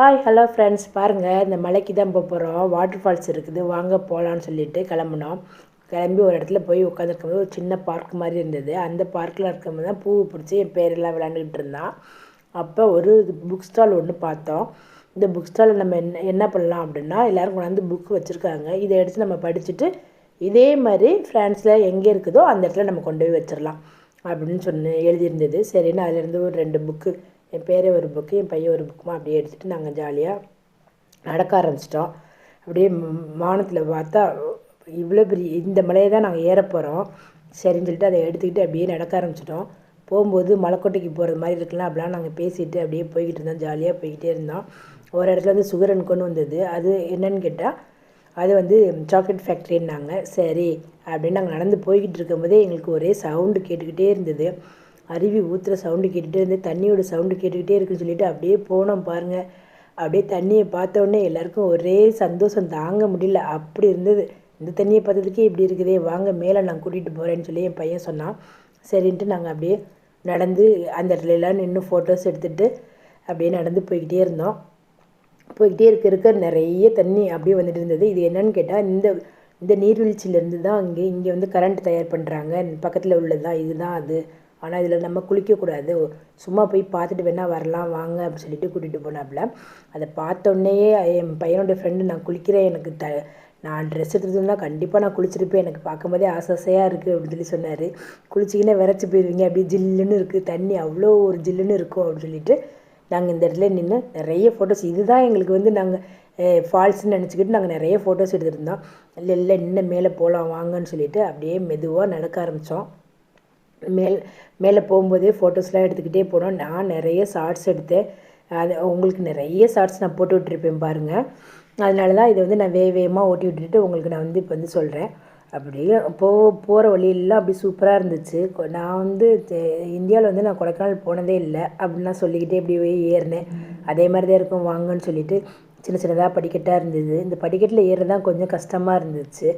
Hi hello friends பாருங்கள் இந்த மலைக்கு தான் போக போகிறோம் வாட்டர் ஃபால்ஸ் இருக்குது. வாங்க போகலான்னு சொல்லிட்டு கிளம்புனோம். கிளம்பி ஒரு இடத்துல போய் உட்காந்துருக்கும்போது ஒரு சின்ன பார்க் மாதிரி இருந்தது. அந்த பார்க்கில் இருக்கும்போது தான் பூவை பிடிச்சி என் பேரெல்லாம் விளாண்டுக்கிட்டு இருந்தான். அப்போ ஒரு புக் ஸ்டால் ஒன்று பார்த்தோம். இந்த புக் ஸ்டாலில் நம்ம என்ன என்ன பண்ணலாம் அப்படின்னா எல்லோரும் கொண்டாந்து புக் வச்சுருக்காங்க. இதை எடுத்து நம்ம படிச்சுட்டு இதே மாதிரி ஃப்ரான்ஸில் எங்கே இருக்குதோ அந்த இடத்துல நம்ம கொண்டு போய் வச்சிடலாம் அப்படின்னு சொன்ன எழுதியிருந்தது. சரின்னு அதுலேருந்து ஒரு ரெண்டு புக்கு என் பேரே ஒரு புக்கு என் பையன் ஒரு புக்குமா அப்படியே எடுத்துகிட்டு நாங்கள் ஜாலியாக நடக்க ஆரம்பிச்சிட்டோம். அப்படியே வானத்தில் பார்த்தா இவ்வளோ பெரிய இந்த மலையை தான் நாங்கள் ஏற போகிறோம் சரின்னு சொல்லிட்டு அதை எடுத்துக்கிட்டு அப்படியே நடக்க ஆரம்பிச்சிட்டோம். போகும்போது மலைக்கோட்டைக்கு போகிறது மாதிரி இருக்கலாம் அப்படிலாம் நாங்கள் பேசிட்டு அப்படியே போய்கிட்டு இருந்தோம். ஜாலியாக போய்கிட்டே இருந்தோம். ஒரு இடத்துல வந்து சுகரன் கொண்டு வந்தது. அது என்னன்னு கேட்டால் அது வந்து சாக்லேட் ஃபேக்ட்ரின்னாங்க சரி அப்படின்னு நாங்கள் நடந்து போய்கிட்டு இருக்கும்போதே எங்களுக்கு ஒரே சவுண்டு கேட்டுக்கிட்டே இருந்தது. அருவி ஊற்றுற சவுண்டு கேட்டுகிட்டே இருந்து தண்ணியோட சவுண்டு கேட்டுக்கிட்டே இருக்குன்னு சொல்லிட்டு அப்படியே போனோம் பாருங்கள் அப்படியே தண்ணியை பார்த்த எல்லாருக்கும் ஒரே சந்தோஷம். தாங்க முடியல. அப்படி இருந்தது. இந்த தண்ணியை பார்த்ததுக்கே இப்படி இருக்குதே. வாங்க மேலே நான் கூட்டிகிட்டு போகிறேன்னு சொல்லி என் பையன் சொன்னான். சரின்ட்டு நாங்கள் அப்படியே நடந்து அந்த இடத்துலலாம் நின்று ஃபோட்டோஸ் எடுத்துகிட்டு அப்படியே நடந்து போய்கிட்டே இருந்தோம். போய்கிட்டே இருக்க இருக்க நிறைய தண்ணி அப்படியே வந்துட்டு இருந்தது. இது என்னன்னு கேட்டால் இந்த இந்த நீர்வீழ்ச்சியிலேருந்து தான் இங்கே இங்கே வந்து கரண்ட் தயார் பண்ணுறாங்க பக்கத்தில் உள்ளது தான் இதுதான் அது. ஆனால் இதில் நம்ம குளிக்கக்கூடாது. சும்மா போய் பார்த்துட்டு வேணால் வரலாம் வாங்க அப்படின்னு சொல்லிட்டு கூட்டிகிட்டு போனாப்புல அதை பார்த்தோன்னேயே என் பையனோட ஃப்ரெண்டு நான் குளிக்கிறேன் எனக்கு த நான் ட்ரெஸ் எடுத்துருந்தா கண்டிப்பாக நான் குளிச்சிருப்பேன். எனக்கு பார்க்கும்போதே ஆசாசையாக இருக்குது அப்படின்னு சொல்லி சொன்னார். குளிச்சிங்கன்னா விரைச்சி போயிடுவீங்க அப்படியே ஜில்லுன்னு இருக்குது தண்ணி அவ்வளோ ஒரு ஜில்லுன்னு இருக்கும் அப்படின்னு சொல்லிட்டு நாங்கள் இந்த இடத்துல நின்று நிறைய ஃபோட்டோஸ் இதுதான் எங்களுக்கு வந்து நாங்கள் ஃபால்ஸ்ன்னு நினச்சிக்கிட்டு நாங்கள் நிறைய ஃபோட்டோஸ் எடுத்துருந்தோம். இல்லை இல்லை இன்னும் மேலே போகலாம் வாங்கன்னு சொல்லிட்டு அப்படியே மெதுவாக நடக்க ஆரம்பித்தோம் மேல் மேலே போகும்போதே ஃபோட்டோஸ்லாம் எடுத்துக்கிட்டே போனோம். நான் நிறைய ஷார்ட்ஸ் எடுத்தேன். அது உங்களுக்கு நிறைய ஷார்ட்ஸ் நான் போட்டு விட்டுருப்பேன் பாருங்கள் அதனால தான் இதை வந்து நான் வேக வேகமாக ஓட்டி விட்டுட்டு உங்களுக்கு நான் வந்து இப்போ வந்து சொல்கிறேன் அப்படியே போ போகிற வழியெல்லாம் அப்படி சூப்பராக இருந்துச்சு. நான் வந்து இந்தியாவில் வந்து நான் கொடைக்கானல் போனதே இல்லை அப்படின்னு நான் சொல்லிக்கிட்டே இப்படி போய் ஏறினேன். அதே மாதிரி தான் இருக்கும் வாங்கன்னு சொல்லிட்டு சின்ன சின்னதாக படிக்கட்டாக இருந்தது. இந்த படிக்கட்டில் ஏறுறது தான் கொஞ்சம் கஷ்டமாக இருந்துச்சு.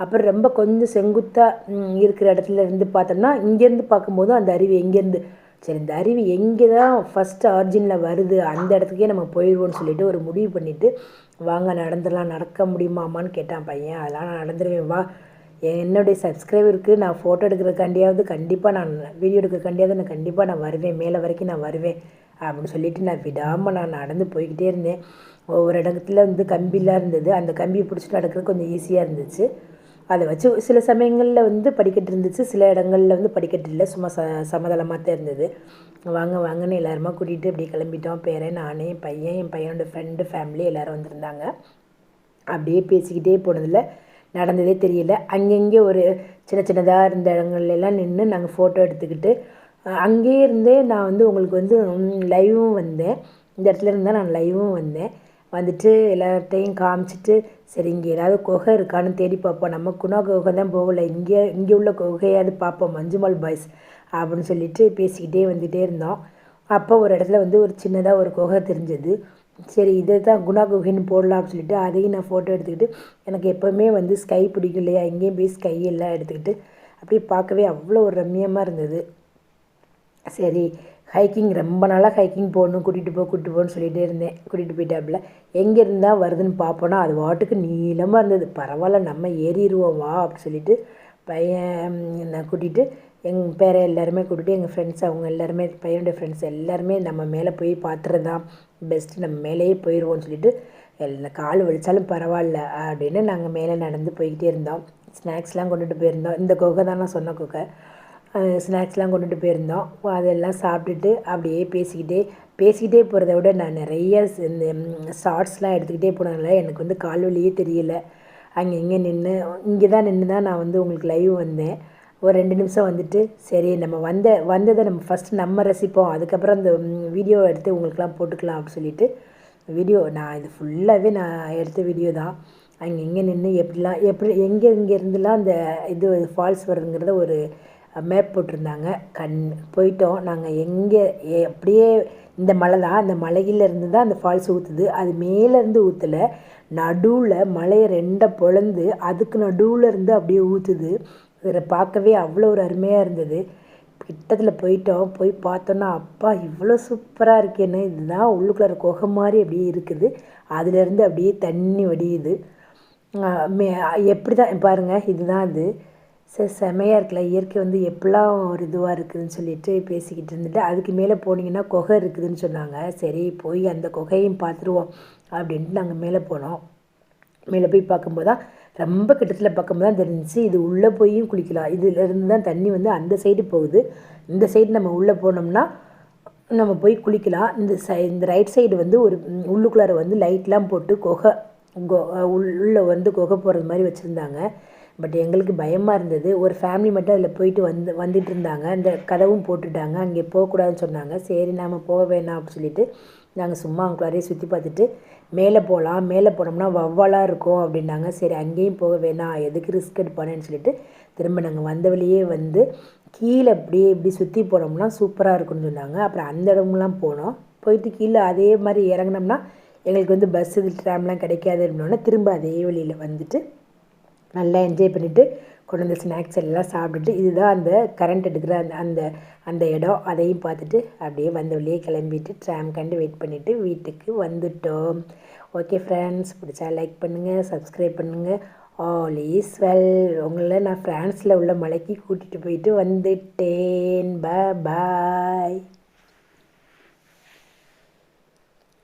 அப்புறம் ரொம்ப கொஞ்சம் செங்குத்தாக இருக்கிற இடத்துல இருந்து பார்த்தோம்னா இங்கேருந்து பார்க்கும்போது அந்த அருவி எங்கேருந்து? சரி இந்த அருவி எங்கே தான் ஃபஸ்ட்டு ஆரிஜினில் வருது அந்த இடத்துக்கே நம்ம போயிடுவோம்னு சொல்லிட்டு ஒரு முடிவு பண்ணிவிட்டு வாங்க நடந்துடலாம் நடக்க முடியுமாமான்னு கேட்டான் பையன். அதெல்லாம் நான் நடந்துருவேன். வா. என்னுடைய சப்ஸ்கிரைபருக்கு நான் ஃபோட்டோ எடுக்கிறதுக்காண்டியாவது கண்டிப்பாக நான் வீடியோ எடுக்கிறக்காண்டியாவது நான் கண்டிப்பாக நான் வருவேன். மேலே வரைக்கும் நான் வருவேன். அப்படின்னு சொல்லிட்டு நான் விடாமல் நான் நடந்து போய்கிட்டே இருந்தேன். ஒவ்வொரு இடத்துல வந்து கம்பிலாம் இருந்தது. அந்த கம்பியை பிடிச்சிட்டு நடக்கிறது கொஞ்சம் ஈஸியாக இருந்துச்சு. அதை வச்சு சில சமயங்களில் வந்து படிக்கட்டு இருந்துச்சு. சில இடங்களில் வந்து படிக்கட்டு இல்லை. சும்மா ச சமதளமாக தான் இருந்தது. வாங்க வாங்கன்னு எல்லாருமா கூட்டிகிட்டு அப்படியே கிளம்பிட்டோம். பேரன் நானே என் பையன் என் பையனோட ஃப்ரெண்டு ஃபேமிலி எல்லோரும் வந்திருந்தாங்க. அப்படியே பேசிக்கிட்டே போனதில் நடந்ததே தெரியல. அங்கங்கே ஒரு சின்ன சின்னதாக இருந்த இடங்கள்லாம் நின்று நாங்கள் ஃபோட்டோ எடுத்துக்கிட்டு அங்கேயே இருந்தே நான் வந்து உங்களுக்கு வந்து லைவும் வந்தேன். இந்த இடத்துல இருந்தால் நான் லைவும் வந்தேன். வந்துட்டு எல்லார்ட்டையும் காமிச்சிட்டு சரி இங்கே ஏதாவது குகை இருக்கான்னு தேடி பார்ப்போம் நம்ம குணா குகை தான் போகலை. இங்கே இங்கே உள்ள குகையாவது பார்ப்போம் மஞ்சுமால் பாய்ஸ் அப்படின்னு சொல்லிட்டு பேசிக்கிட்டே வந்துகிட்டே இருந்தோம். அப்போ ஒரு இடத்துல வந்து ஒரு சின்னதாக ஒரு குகை தெரிஞ்சது. சரி இதை தான் குணா குகைன்னு போடலாம் சொல்லிட்டு அதையும் நான் ஃபோட்டோ எடுத்துக்கிட்டு எனக்கு எப்போவுமே வந்து ஸ்கை பிடிக்கும் இல்லையா? இங்கேயும் போய் ஸ்கை எல்லாம் எடுத்துக்கிட்டு அப்படியே பார்க்கவே அவ்வளோ ஒரு ரம்மியமாக இருந்தது. சரி ஹைக்கிங் ரொம்ப நாளாக ஹைக்கிங் போகணும் கூட்டிகிட்டு போ கூட்டிகிட்டு போன்னு சொல்லிகிட்டே இருந்தேன். கூட்டிகிட்டு போயிட்டாப்புல. எங்கே இருந்தால் வருதுன்னு பார்ப்போன்னா அது வாட்டுக்கு நீளமாக இருந்தது. பரவாயில்ல நம்ம ஏறிடுவோம் வா அப்படின்னு சொல்லிட்டு பையன் நான் கூட்டிகிட்டு எங்கள் பேரை எல்லாருமே கூட்டிகிட்டு எங்கள் ஃப்ரெண்ட்ஸ் அவங்க எல்லாருமே பையனுடைய ஃப்ரெண்ட்ஸ் எல்லாருமே நம்ம மேலே போய் பார்த்துறது தான். பெஸ்ட்டு நம்ம மேலேயே போயிடுவோம்னு சொல்லிட்டு எல்லாம் கால் வலிச்சாலும் பரவாயில்ல அப்படின்னு நாங்கள் மேலே நடந்து போய்கிட்டே இருந்தோம். ஸ்நாக்ஸ்லாம் கொண்டுட்டு போயிருந்தோம். இந்த குகை தான் நான் சொன்ன குகை. ஸ்நாக்ஸ்லாம் கொண்டுட்டு போயிருந்தோம். அதெல்லாம் சாப்பிட்டுட்டு அப்படியே பேசிக்கிட்டே பேசிக்கிட்டே போகிறத விட நான் நிறைய இந்த ஷார்ட்ஸ்லாம் எடுத்துக்கிட்டே போனதுனால எனக்கு வந்து கால் வலியே தெரியல. அங்கே இங்கே நின்று இங்கே தான் நின்று தான் நான் வந்து உங்களுக்கு லைவ் வந்தேன். ஒரு ரெண்டு நிமிஷம் வந்துட்டு சரி நம்ம வந்த வந்ததை நம்ம ஃபஸ்ட்டு நம்ம ரசிப்போம். அதுக்கப்புறம் அந்த வீடியோ எடுத்து உங்களுக்குலாம் போட்டுக்கலாம் அப்படின்னு சொல்லிட்டு வீடியோ நான் இது ஃபுல்லாகவே நான் எடுத்த வீடியோ தான். அங்கே இங்கே நின்று எப்படிலாம் எப்படி எங்கே இங்கே இருந்துலாம் அந்த இது ஃபால்ஸ் வருதுங்கிறத ஒரு மேப் போட்டிருந்தாங்க. கண் போயிட்டோம். நாங்கள் எங்கே அப்படியே இந்த மலை தான். அந்த மலையிலேருந்து தான் அந்த ஃபால்ஸ் ஊற்றுது அது மேலேருந்து ஊற்றலை நடுவில் மலையை ரெண்டை பொழந்து அதுக்கு நடுவில் இருந்து அப்படியே ஊற்றுது இதை பார்க்கவே அவ்வளோ ஒரு அருமையாக இருந்தது. கிட்டத்தில் போயிட்டோம். போய் பார்த்தோன்னா அப்பா இவ்வளோ சூப்பராக இருக்கேன்னு இதுதான் உள்ளுக்குள்ளார குகை மாதிரி அப்படியே இருக்குது. அதுலேருந்து அப்படியே தண்ணி வடியுது. மே எப்படி தான் பாருங்கள் இதுதான் அது. சரி செமையாக இருக்குல்ல இயற்கை வந்து எப்படிலாம் ஒரு இதுவாக இருக்குதுன்னு சொல்லிட்டு பேசிக்கிட்டு இருந்துட்டு அதுக்கு மேலே போனீங்கன்னா குகை இருக்குதுன்னு சொன்னாங்க. சரி போய் அந்த குகையும் பார்த்துருவோம் அப்படின்ட்டு நாங்கள் மேலே போனோம். மேலே போய் பார்க்கும்போது தான் ரொம்ப கிட்டத்தில் பார்க்கும்போது தான் தெரிஞ்சிச்சு இது உள்ளே போயும் குளிக்கலாம். இதுலேருந்து தான் தண்ணி வந்து அந்த சைடு போகுது. இந்த சைடு நம்ம உள்ளே போனோம்னா நம்ம போய் குளிக்கலாம். இந்த சை இந்த ரைட் சைடு வந்து ஒரு உள்ளுக்குள்ளார வந்து லைட்லாம் போட்டு குகை கொ உள்ளே வந்து குகை போகிறது மாதிரி வச்சுருந்தாங்க. பட் எங்களுக்கு பயமாக இருந்தது. ஒரு ஃபேமிலி மட்டும் அதில் போயிட்டு வந்து வந்துட்டு இருந்தாங்க. அந்த கதவும் போட்டுட்டாங்க. அங்கே போகக்கூடாதுன்னு சொன்னாங்க. சரி நாம் போக வேணாம் அப்படின்னு சொல்லிட்டு நாங்கள் சும்மா அவங்களாரையே சுற்றி பார்த்துட்டு மேலே போகலாம். மேலே போனோம்னா வவ்வாலாக இருக்கும் அப்படின்னாங்க. சரி அங்கேயும் போக வேணாம். எதுக்கு ரிஸ்க் எடுப்பானேன்னு சொல்லிட்டு திரும்ப நாங்கள் வந்த வழியே வந்து கீழே அப்படியே இப்படி சுற்றி போனோம்னா சூப்பராக இருக்கும்னு சொன்னாங்க. அப்புறம் அந்த இடம்லாம் போனோம். போயிட்டு கீழே அதே மாதிரி இறங்குனோம்னா எங்களுக்கு வந்து பஸ் இது ட்ராம்லாம் கிடைக்காது அப்படின்னோடனே திரும்ப அதே வழியில் வந்துட்டு நல்லா என்ஜாய் பண்ணிவிட்டு கொண்டு வந்த ஸ்நாக்ஸ் எல்லாம் சாப்பிட்டுட்டு இதுதான் அந்த கரண்ட் எடுக்கிற அந்த அந்த அந்த இடம். அதையும் பார்த்துட்டு அப்படியே வந்த வழியே கிளம்பிட்டு ட்ராம் கண்டு வெயிட் பண்ணிவிட்டு வீட்டுக்கு வந்துட்டோம். ஓகே ஃப்ரெண்ட்ஸ் பிடிச்சா லைக் பண்ணுங்கள் சப்ஸ்கிரைப் பண்ணுங்கள் ஆல் இஸ் வெல் உங்களை நான் ஃப்ரான்ஸில் உள்ள மலைக்கு கூட்டிகிட்டு போயிட்டு வந்துட்டேன். ப பாய்